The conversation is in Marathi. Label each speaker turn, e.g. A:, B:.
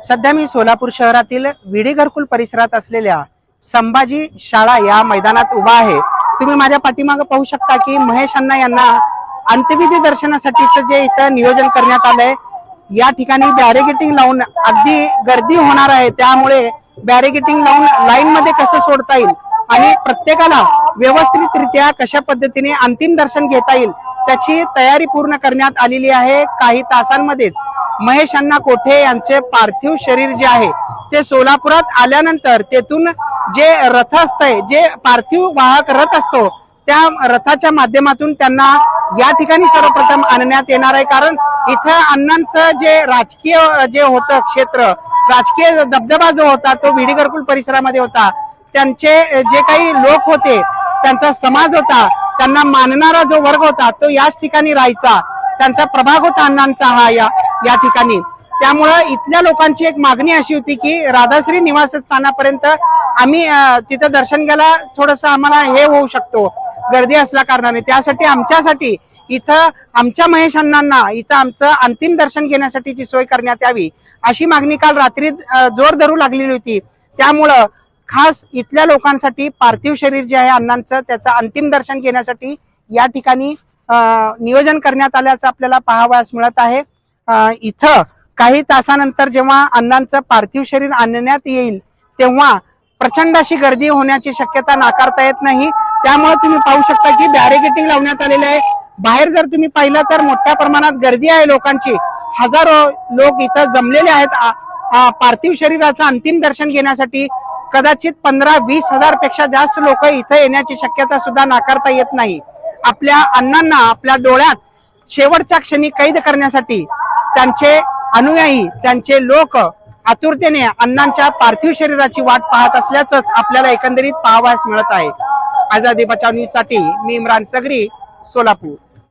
A: सध्या मी सोलापूर शहरातील विडी घरकुल परिसरात असलेल्या संभाजी शाळा या मैदानात उभा आहे. तुम्ही माझ्या पाठीमागे पाहू शकता की महेश अण्णा यांना अंत्यविधी दर्शनासाठीच जे इथं नियोजन करण्यात आलंय या ठिकाणी बॅरिगेटिंग लावून अगदी गर्दी होणार आहे. त्यामुळे बॅरिगेटिंग लावून लाईन मध्ये कसं सोडता येईल आणि प्रत्येकाला व्यवस्थितरित्या कशा पद्धतीने अंतिम दर्शन घेता येईल त्याची तयारी पूर्ण करण्यात आलेली आहे. काही तासांमध्येच महेश अण्णा कोठे यांचे पार्थिव शरीर जे आहे ते सोलापुरात आल्यानंतर तेथून जे रथ असतंय जे पार्थिव वाहक रथ असतो त्या रथाच्या माध्यमातून त्यांना या ठिकाणी सर्वप्रथम आणण्यात येणार आहे. कारण इथं अण्णांचं जे राजकीय जे होतं क्षेत्र राजकीय दबदबा जो होता तो विडी घरकुल परिसरामध्ये होता. त्यांचे जे काही लोक होते त्यांचा समाज होता त्यांना मानणारा जो वर्ग होता तो याच ठिकाणी राहायचा. त्यांचा प्रभाग होता अण्णांचा हा या या ठिकाणी. त्यामुळं इथल्या लोकांची एक मागणी अशी होती की राधाश्री निवासस्थानापर्यंत आम्ही तिथं दर्शन घ्यायला थोडस आम्हाला हे होऊ शकतो. गर्दी असल्या कारणाने. त्यासाठी आमच्यासाठी इथं आमच्या महेश अण्णांना इथं आमचं अंतिम दर्शन घेण्यासाठीची सोय करण्यात यावी अशी मागणी काल रात्री जोर धरू लागलेली होती. त्यामुळं खास इथल्या लोकांसाठी पार्थिव शरीर जे आहे अण्णांचं त्याचं अंतिम दर्शन घेण्यासाठी या ठिकाणी नियोजन करण्यात आल्याचं आपल्याला पाहावयास मिळत आहे. इथं काही तासानंतर जेव्हा अण्णांचं पार्थिव शरीर आणण्यात येईल तेव्हा प्रचंड अशी गर्दी होण्याची शक्यता नाकारता येत नाही. त्यामुळे तुम्ही पाहू शकता की बॅरिगेटिंग लावण्यात आलेलं आहे. बाहेर जर तुम्ही पाहिलं तर मोठ्या प्रमाणात गर्दी आहे लोकांची. हजारो लोक इथं जमलेले आहेत. पार्थिव शरीराचं अंतिम दर्शन घेण्यासाठी कदाचित पंधरा वीस हजारपेक्षा जास्त लोक इथं येण्याची शक्यता सुद्धा नाकारता येत नाही. आपल्या अण्णांना आपल्या डोळ्यात शेवटच्या क्षणी कैद करण्यासाठी त्यांचे अनुयायी त्यांचे लोक आतुरतेने अण्णांच्या पार्थिव शरीराची वाट पाहत असल्याच आपल्याला एकंदरीत पाहावयास मिळत आहे. आझादी बचाव न्यूजसाठी मी इम्रान सगरी सोलापूर.